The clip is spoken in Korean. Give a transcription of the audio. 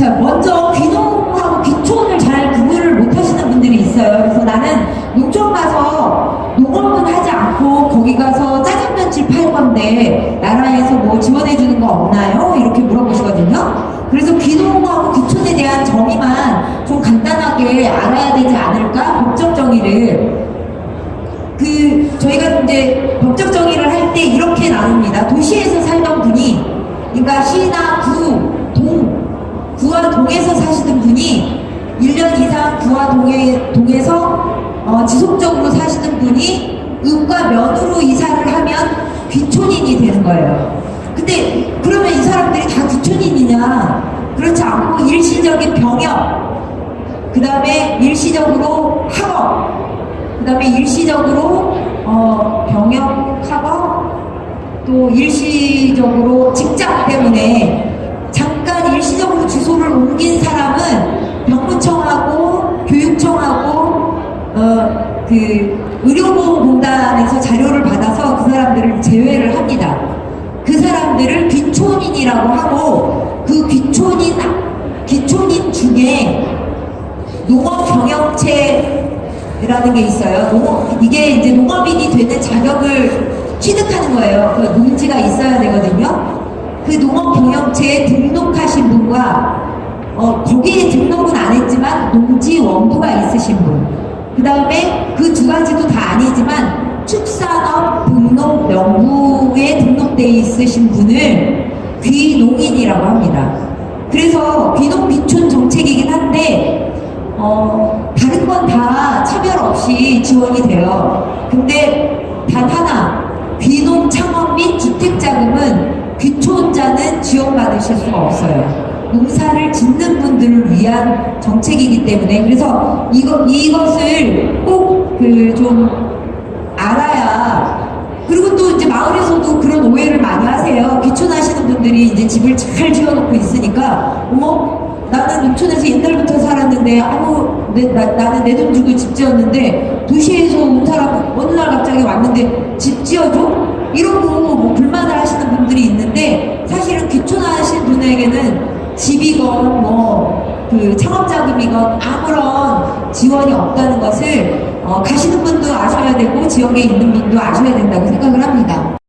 자, 먼저 귀농하고 귀촌을 잘 구분을 못 하시는 분들이 있어요. 그래서 나는 농촌 가서 농업은 하지 않고 거기 가서 짜장면집 팔 건데 나라에서 뭐 지원해 주는 거 없나요? 이렇게 물어보시거든요. 그래서 귀농하고 귀촌에 대한 정의만 좀 간단하게 알아야 되지 않을까? 법적 정의를. 그 저희가 이제 법적 정의를 할 때 이렇게 나눕니다. 도시에서 살던 분이 그러니까 시나 구, 동, 구와 동에서 사시는 분이 1년 이상 구와 동에, 동에서 어, 지속적으로 사시는 분이 읍과 면으로 이사를 하면 귀촌인이 되는 거예요. 근데 그러면 이 사람들이 다 귀촌인이냐? 그렇지 않고 일시적인 병역, 그 다음에 일시적으로 학업, 그 다음에 일시적으로 어, 병역 학업, 또 일시적으로 직장 때문에 일시적으로 주소를 옮긴 사람은 병무청하고 교육청하고 어, 그 의료보험공단에서 자료를 받아서 그 사람들을 제외를 합니다. 그 사람들을 귀촌인이라고 하고 그 귀촌인 귀촌인 중에 농업 경영체라는 게 있어요. 농업, 이게 이제 농업인이 되는 자격을 취득하는 거예요. 그 농지가 있어야 되거든요. 그 농업 경영체에 등록하신 분과 어, 거기에 등록은 안 했지만 농지 원부가 있으신 분. 그 다음에 그 두 가지도 다 아니지만 축산업 등록 명부에 등록돼 있으신 분을 귀농인이라고 합니다. 그래서 귀농 귀촌 정책이긴 한데 어, 다른 건 다 차별 없이 지원이 돼요. 근데 단 하나, 귀농 창업 및 주택 자금은 귀촌자는 지원 받으실 수가 없어요. 농사를 짓는 분들을 위한 정책이기 때문에 그래서 이거 이것을 꼭 그 좀 알아야 그리고 또 이제 마을에서도 그런 오해를 많이 하세요. 귀촌하시는 분들이 이제 집을 잘 지어놓고 있으니까 어머 나는 농촌에서 옛날부터 살았는데 아무 내, 나, 나는 내 돈 주고 집 지었는데 도시에서 온 사람 어느 날 갑자기 왔는데 집 지어줘? 이러고 뭐 불만을 하시는 분들이 있는데 사실은 분에게는 집이건 뭐 그 창업자금이건 아무런 지원이 없다는 것을 어, 가시는 분도 아셔야 되고 지역에 있는 분도 아셔야 된다고 생각을 합니다.